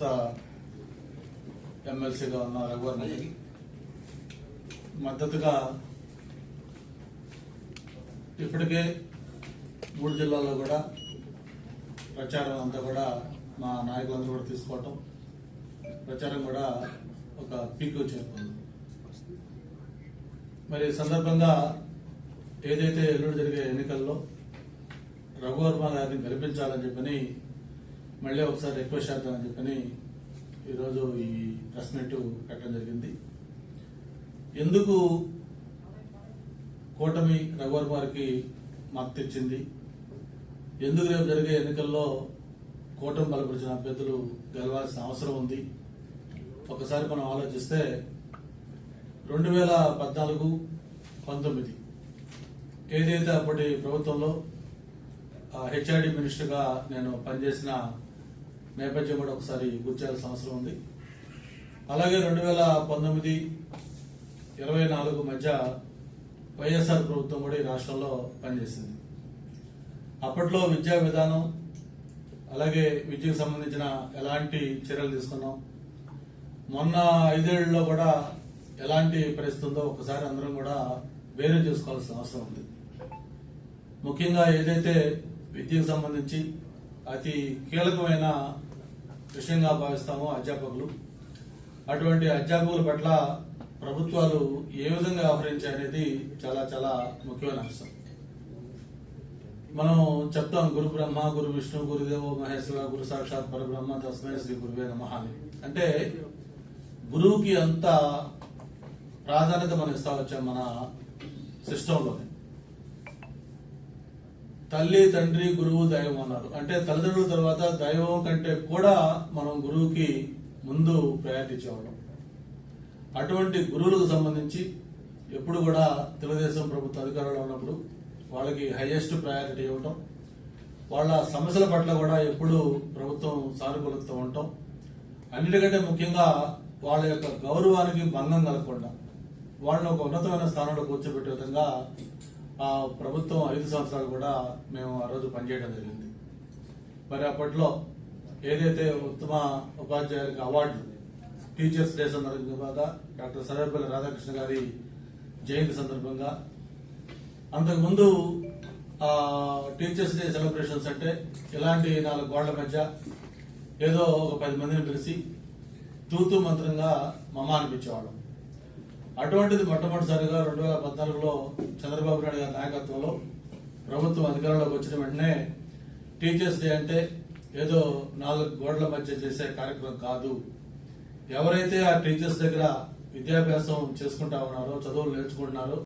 ప్రస్తుత ఎమ్మెల్సీగా ఉన్న రఘువర్మకి మద్దతుగా ఇప్పటికే మూడు జిల్లాల్లో కూడా ప్రచారం అంతా కూడా మా నాయకులందరూ కూడా తీసుకోవటం ప్రచారం కూడా ఒక పీక్ చేరుకుంది. మరి సందర్భంగా ఏదైతే ఎల్లుడు జరిగే ఎన్నికల్లో రఘువర్మ గారిని గెలిపించాలని చెప్పని మళ్ళీ ఒకసారి రిక్వెస్ట్ చేద్దామని చెప్పని ఈరోజు ఈ ప్రెస్ మీట్ పెట్టడం జరిగింది. ఎందుకు కూటమి రఘువర్ గారికి మద్దతు ఇచ్చింది? ఎందుకు రేపు జరిగే ఎన్నికల్లో కూటమి బలపరిచిన అభ్యర్థులు గెలవాల్సిన అవసరం ఉంది? ఒకసారి మనం ఆలోచిస్తే రెండు వేల పద్నాలుగు పంతొమ్మిది ఏదైతే అప్పటి ప్రభుత్వంలో హెచ్ఆర్డి మినిస్టర్గా నేను పనిచేసిన నేపథ్యం కూడా ఒకసారి గుర్తు చేయాల్సిన అవసరం ఉంది. అలాగే రెండు వేల పంతొమ్మిది ఇరవై నాలుగు మధ్య వైఎస్ఆర్ ప్రభుత్వం కూడా ఈ రాష్ట్రంలో పనిచేసింది. అప్పట్లో విద్యా విధానం అలాగే విద్యకు సంబంధించిన ఎలాంటి చర్యలు తీసుకున్నాం. మొన్న ఐదేళ్ళలో కూడా ఎలాంటి పరిస్థితి ఉందో ఒకసారి అందరం కూడా వేరు చేసుకోవాల్సిన అవసరం ఉంది. ముఖ్యంగా ఏదైతే విద్యకు సంబంధించి అతి కీలకమైన విషయంగా భావిస్తాము అధ్యాపకులు. అటువంటి అధ్యాపకుల పట్ల ప్రభుత్వాలు ఏ విధంగా వ్యవహరించాయి అనేది చాలా చాలా ముఖ్యమైన అంశం. మనం చెప్తాం గురు బ్రహ్మ గురు విష్ణు గురుదేవ మహేశ్వర గురు సాక్షాత్ పరబ్రహ్మ తస్మై శ్రీ గురువే నమః అని. అంటే గురువుకి అంత ప్రాధాన్యత మనం ఇస్తా వచ్చాం మన సిస్టంలోనే. తల్లి తండ్రి గురువు దైవం అన్నారు. అంటే తల్లిదండ్రుల తర్వాత దైవం కంటే కూడా మనం గురువుకి ముందు ప్రయారిటీ ఇచ్చేవాళ్ళం. అటువంటి గురువులకు సంబంధించి ఎప్పుడు కూడా తెలుగుదేశం ప్రభుత్వ అధికారంలో ఉన్నప్పుడు వాళ్ళకి హైయెస్ట్ ప్రయారిటీ ఇవ్వటం వాళ్ళ సమస్యల పట్ల కూడా ఎప్పుడు ప్రభుత్వం సానుకూలత ఉండటం అన్నిటికంటే ముఖ్యంగా వాళ్ళ యొక్క గౌరవానికి భంగం కలగకుండా వాళ్ళని ఒక ఉన్నతమైన స్థానంలో కూర్చోబెట్టే విధంగా ప్రభుత్వం ఐదు సంవత్సరాలు కూడా మేము ఆ రోజు పనిచేయడం జరిగింది. మరి అప్పట్లో ఏదైతే ఉత్తమ ఉపాధ్యాయులకు అవార్డు టీచర్స్ డే సందర్భంగా డాక్టర్ సర్వేపల్లి రాధాకృష్ణ గారి జయంతి సందర్భంగా అంతకుముందు టీచర్స్ డే సెలబ్రేషన్స్ అంటే ఇలాంటి నాలుగు గోడల మధ్య ఏదో ఒక పది మందిని పిలిచి తూతూ మంత్రంగా మమ అనిపించేవాళ్ళం. అటువంటిది మొట్టమొదటిసారిగా రెండు వేల పద్నాలుగులో చంద్రబాబు నాయుడు గారి నాయకత్వంలో ప్రభుత్వం అధికారంలోకి వచ్చిన వెంటనే టీచర్స్ డే అంటే ఏదో నాలుగు గోడల మధ్య చేసే కార్యక్రమం కాదు. ఎవరైతే ఆ టీచర్స్ దగ్గర విద్యాభ్యాసం చేసుకుంటా ఉన్నారో చదువులు నేర్చుకుంటున్నారో